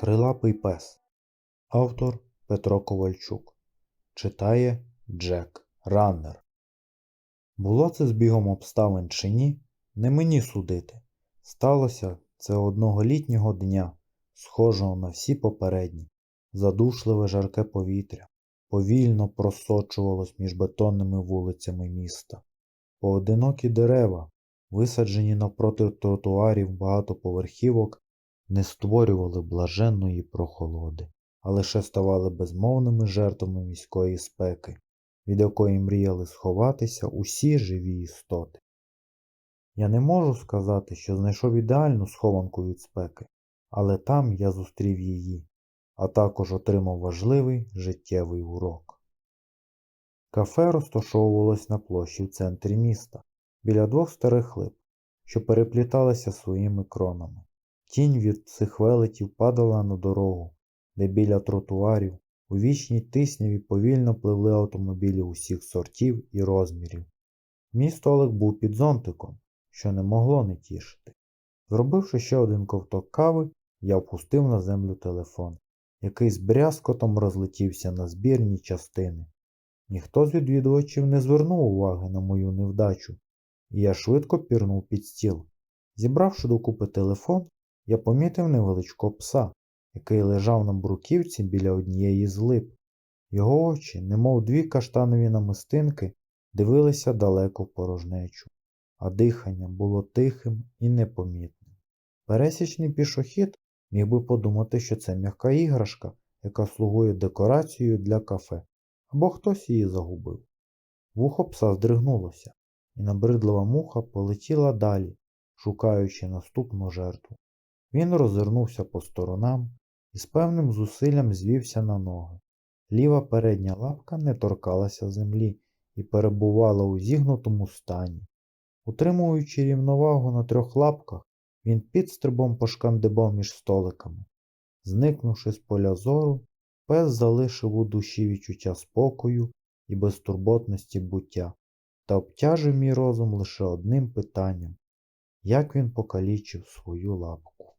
Трилапий пес. Автор Петро Ковальчук. Читає Джек Раннер. Було це збігом обставин чи ні, не мені судити. Сталося це одного літнього дня, схожого на всі попередні. Задушливе жарке повітря повільно просочувалось між бетонними вулицями міста. Поодинокі дерева, висаджені навпроти тротуарів багатоповерхівок, не створювали блаженної прохолоди, а лише ставали безмовними жертвами міської спеки, від якої мріяли сховатися усі живі істоти. Я не можу сказати, що знайшов ідеальну схованку від спеки, але там я зустрів її, а також отримав важливий життєвий урок. Кафе розташовувалось на площі в центрі міста, біля двох старих лип, що перепліталися своїми кронами. Тінь від цих велетів падала на дорогу, де біля тротуарів у вічній тисняві повільно пливли автомобілі усіх сортів і розмірів. Мій столик був під зонтиком, що не могло не тішити. Зробивши ще один ковток кави, я впустив на землю телефон, який з брязкотом розлетівся на збірні частини. Ніхто з відвідувачів не звернув уваги на мою невдачу, і я швидко пірнув під стіл. Зібравши докупи телефон, я помітив невеличкого пса, який лежав на бруківці біля однієї з лип. Його очі, немов дві каштанові намистинки, дивилися далеко в порожнечу, а дихання було тихим і непомітним. Пересічний пішохід міг би подумати, що це м'яка іграшка, яка слугує декорацією для кафе, або хтось її загубив. Вухо пса здригнулося, і набридлива муха полетіла далі, шукаючи наступну жертву. Він розвернувся по сторонам і з певним зусиллям звівся на ноги. Ліва передня лапка не торкалася землі і перебувала у зігнутому стані. Утримуючи рівновагу на трьох лапках, він підстрибом пошкандибав між столиками. Зникнувши з поля зору, пес залишив у душі відчуття спокою і безтурботності буття та обтяжив мій розум лише одним питанням як він покалічив свою лапку.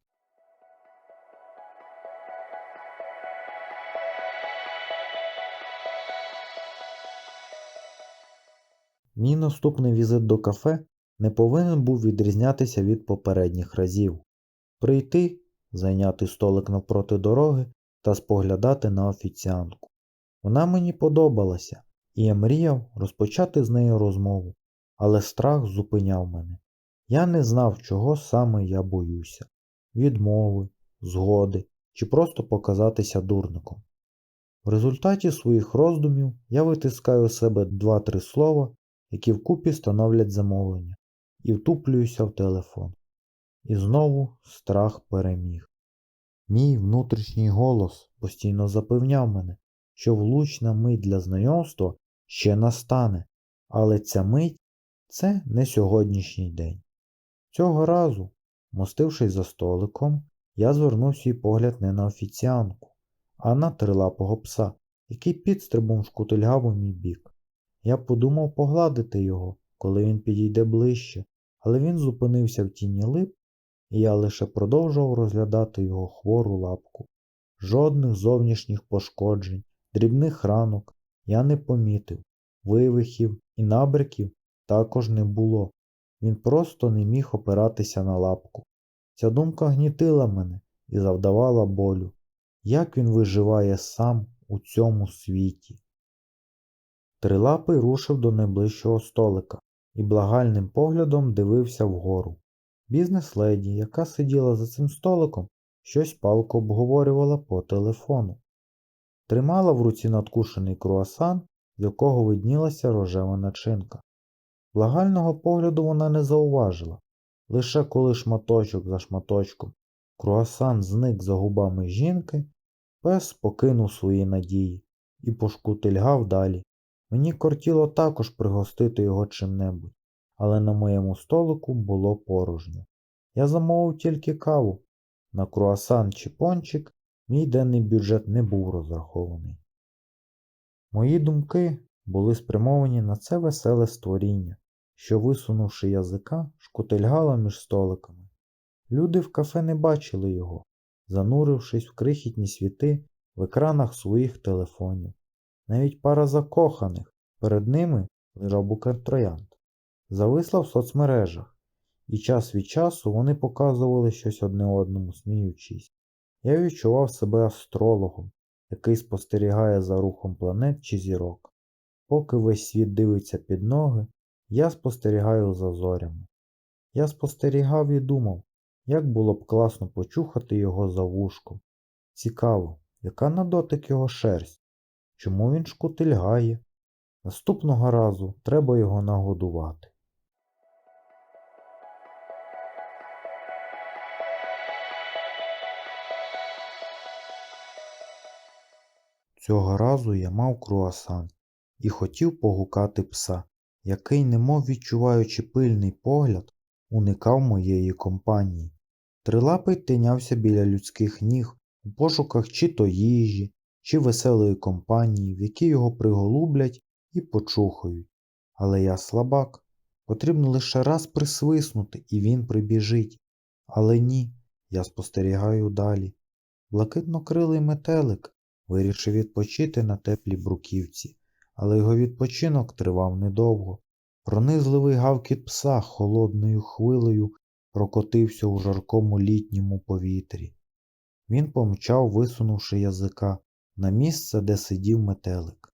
Мій наступний візит до кафе не повинен був відрізнятися від попередніх разів. Прийти, зайняти столик навпроти дороги та споглядати на офіціантку. Вона мені подобалася, і я мріяв розпочати з нею розмову, але страх зупиняв мене. Я не знав, чого саме я боюся відмови, згоди чи просто показатися дурником. В результаті своїх роздумів я витискаю з себе два-три слова, які вкупі становлять замовлення, і втуплююся в телефон. І знову страх переміг. Мій внутрішній голос постійно запевняв мене, що влучна мить для знайомства ще настане, але ця мить це не сьогоднішній день. Цього разу, мостившись за столиком, я звернув свій погляд не на офіціанку, а на трилапого пса, який підстрибом шкутильгав у мій бік. Я подумав погладити його, коли він підійде ближче, але він зупинився в тіні лип, і я лише продовжував розглядати його хвору лапку. Жодних зовнішніх пошкоджень, дрібних ранок я не помітив, вивихів і набриків також не було. Він просто не міг опиратися на лапку. Ця думка гнітила мене і завдавала болю. Як він виживає сам у цьому світі? Трилапий рушив до найближчого столика і благальним поглядом дивився вгору. Бізнес-леді, яка сиділа за цим столиком, щось палко обговорювала по телефону. Тримала в руці надкушений круасан, з якого виднілася рожева начинка. Благального погляду вона не зауважила, лише коли шматочок за шматочком круасан зник за губами жінки, пес покинув свої надії і пошкутильгав далі. Мені кортіло також пригостити його чим-небудь, але на моєму столику було порожньо. Я замовив тільки каву. На круасан чи пончик мій денний бюджет не був розрахований. Мої думки були спрямовані на це веселе створіння, що, висунувши язика, шкутильгало між столиками. Люди в кафе не бачили його, занурившись в крихітні світи в екранах своїх телефонів. Навіть пара закоханих перед ними лежав букет троянд. Зависла в соцмережах, і час від часу вони показували щось одне одному, сміючись. Я відчував себе астрологом, який спостерігає за рухом планет чи зірок. Поки весь світ дивиться під ноги, я спостерігаю за зорями. Я спостерігав і думав, як було б класно почухати його за вушком. Цікаво, яка на дотик його шерсть? Чому він шкутильгає? Наступного разу треба його нагодувати. Цього разу я мав круасан і хотів погукати пса, який, немов відчуваючи пильний погляд, уникав моєї компанії. Трилапий тинявся біля людських ніг у пошуках чи то їжі, чи веселої компанії, в якій його приголублять і почухають. Але я слабак. Потрібно лише раз присвиснути, і він прибіжить. Але ні, я спостерігаю далі. Блакитнокрилий метелик вирішив відпочити на теплій бруківці, але його відпочинок тривав недовго. Пронизливий гавкіт пса холодною хвилею прокотився у жаркому літньому повітрі. Він помчав, висунувши язика, на місце, де сидів метелик.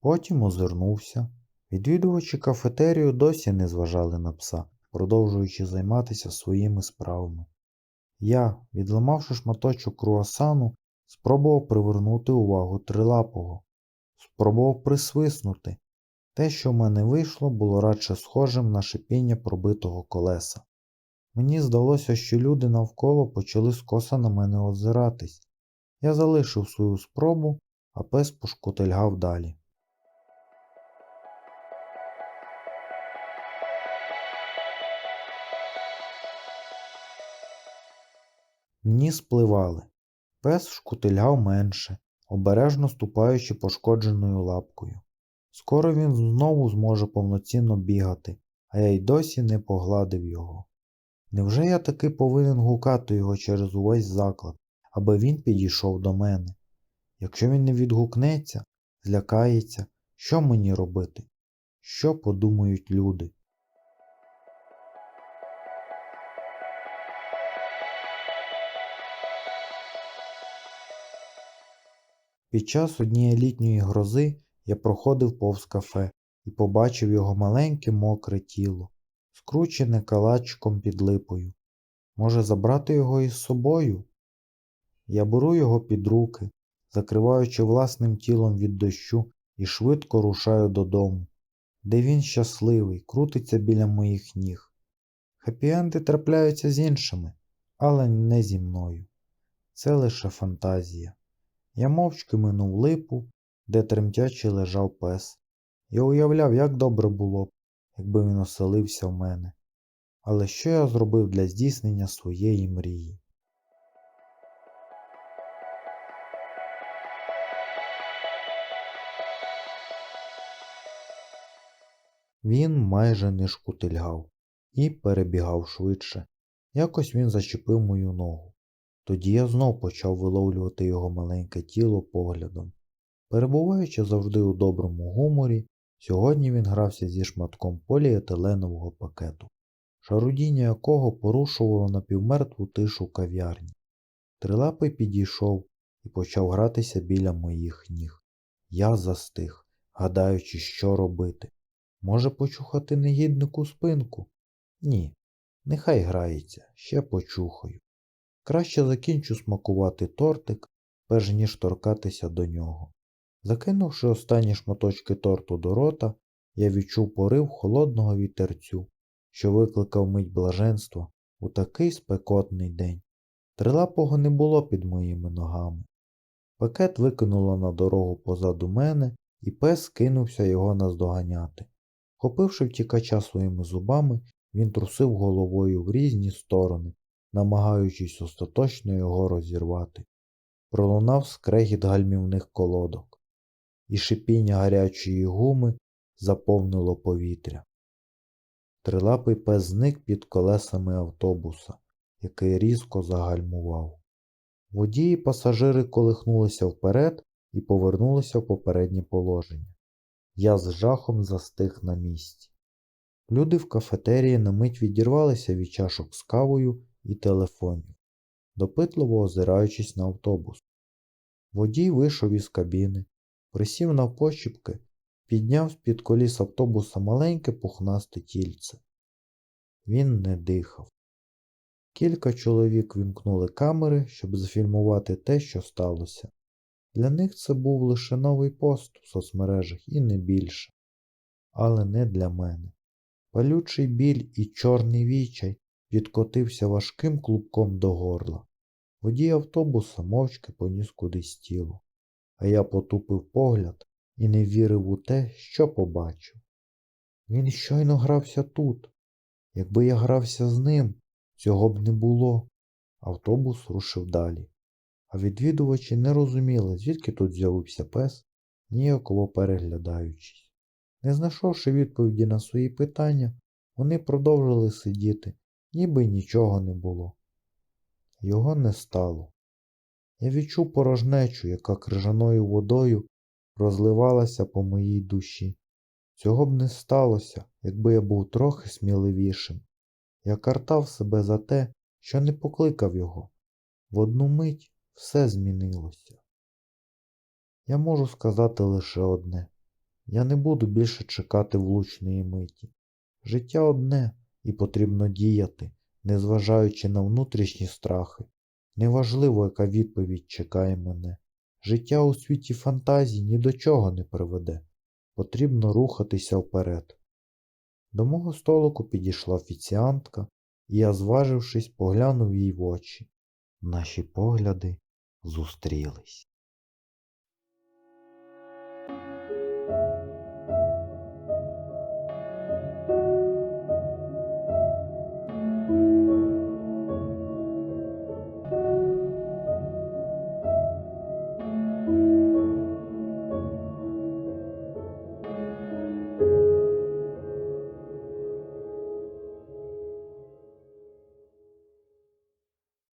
Потім озирнувся. Відвідувачі кафетерію досі не зважали на пса, продовжуючи займатися своїми справами. Я, відламавши шматочок круасану, спробував привернути увагу трилапого, спробував присвиснути. Те, що в мене вийшло, було радше схожим на шипіння пробитого колеса. Мені здалося, що люди навколо почали скоса на мене озиратись. Я залишив свою спробу, а пес пошкотильгав далі. Дні спливали. Пес шкутильгав менше, обережно ступаючи пошкодженою лапкою. Скоро він знову зможе повноцінно бігати, а я й досі не погладив його. Невже я таки повинен гукати його через увесь заклад, аби він підійшов до мене? Якщо він не відгукнеться, злякається, що мені робити? Що подумають люди? Під час однієї літньої грози я проходив повз кафе і побачив його маленьке мокре тіло, скручене калачиком під липою. Може забрати його із собою? Я беру його під руки, закриваючи власним тілом від дощу, і швидко рушаю додому, де він щасливий, крутиться біля моїх ніг. Хеппі-енди трапляються з іншими, але не зі мною. Це лише фантазія. Я мовчки минув липу, де тремтячи лежав пес. Я уявляв, як добре було б, якби він оселився в мене. Але що я зробив для здійснення своєї мрії? Він майже не шкутильгав і перебігав швидше. Якось він зачепив мою ногу. Тоді я знов почав виловлювати його маленьке тіло поглядом. Перебуваючи завжди у доброму гуморі, сьогодні він грався зі шматком поліетиленового пакету, шарудіння якого порушувало напівмертву тишу кав'ярні. Трилапий підійшов і почав гратися біля моїх ніг. Я застиг, гадаючи, що робити. Може почухати негіднику спинку? Ні, нехай грається, ще почухаю. Краще закінчу смакувати тортик, перш ніж торкатися до нього. Закинувши останні шматочки торту до рота, я відчув порив холодного вітерцю, що викликав мить блаженства у такий спекотний день. Трилапого не було під моїми ногами. Пакет викинуло на дорогу позаду мене, і пес кинувся його наздоганяти. Хопивши втікача своїми зубами, він трусив головою в різні сторони, намагаючись остаточно його розірвати. Пролунав скрегіт гальмівних колодок, і шипіння гарячої гуми заповнило повітря. Трилапий пес зник під колесами автобуса, який різко загальмував. Водії пасажири колихнулися вперед і повернулися в попереднє положення. Я з жахом застиг на місці. Люди в кафетерії на мить відірвалися від чашок з кавою і телефонів, допитливо озираючись на автобус. Водій вийшов із кабіни, присів навпочіпки, підняв з-під коліс автобуса маленьке пухнасте тільце. Він не дихав. Кілька чоловік вімкнули камери, щоб зафільмувати те, що сталося. Для них це був лише новий пост у соцмережах і не більше. Але не для мене. Палючий біль і чорний вічай підкотився важким клубком до горла. Водій автобуса мовчки поніс кудись тіло, а я потупив погляд і не вірив у те, що побачив. Він щойно грався тут. Якби я грався з ним, цього б не було. Автобус рушив далі. А відвідувачі не розуміли, звідки тут з'явився пес, ніяково переглядаючись. Не знайшовши відповіді на свої питання, вони продовжили сидіти, ніби нічого не було. Його не стало. Я відчув порожнечу, яка крижаною водою розливалася по моїй душі. Цього б не сталося, якби я був трохи сміливішим. Я картав себе за те, що не покликав його. В одну мить все змінилося. Я можу сказати лише одне. Я не буду більше чекати влучної миті. Життя одне і потрібно діяти, незважаючи на внутрішні страхи. Неважливо, яка відповідь чекає мене. Життя у світі фантазій ні до чого не приведе. Потрібно рухатися вперед. До мого столику підійшла офіціантка, і я, зважившись, поглянув їй в очі. Наші погляди зустрілись.